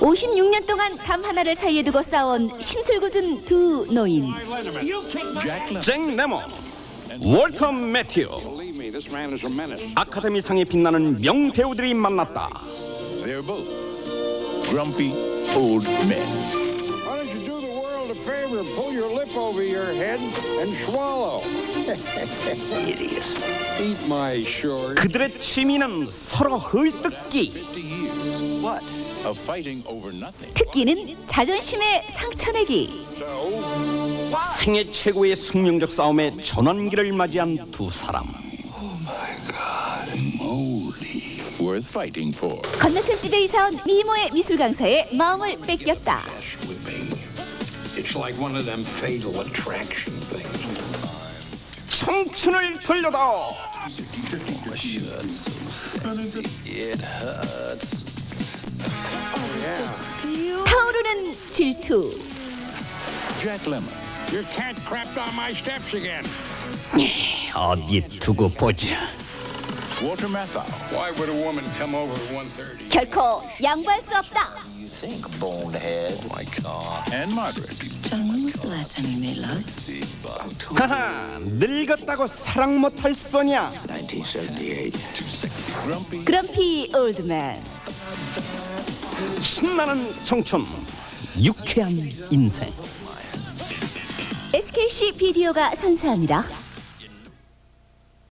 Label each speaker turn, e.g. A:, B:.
A: 56년 동안 담 하나를 사이에 두고 싸운 심술궂은 두 노인.
B: 잭 레몬, 월터 매튜,
C: menace.
B: 아카데미 상에 빛나는 명 배우들이 만났다.
D: They're both grumpy old men.
C: Favor pull your lip over your head and swallow?
D: Idiots.
C: Eat my short.
B: 그들의 취미는 서로 헐뜯기.
D: 50 years. What? Of fighting over nothing.
A: 특기는 자존심의 상처내기.
B: 생애 최고의 숙명적 싸움에 전환기를 맞이한 두 사람.
D: Moly. Worth fighting for.
A: 건너편 집에 이사온 미모의 미술 강사의 마음을 뺏겼다.
C: It's like one of them fatal attraction things.
B: 청춘을 돌려다.
D: It hurts.
A: 타오르는 질투.
D: Jack Lemon.
C: Your cat crapped on my steps again.
B: 어디 두고 보자.
A: 결코 양보할 수 없다.
E: think, bonehead.
D: My car. And Margaret.
F: John, when was the last time you made love?
B: 하하, 늙었다고 사랑 못할 소냐.
E: 1978.
D: Grumpy.
A: 그럼피 올드맨.
B: 신나는 청춘, 유쾌한 인생.
A: SKC 비디오가 선사합니다.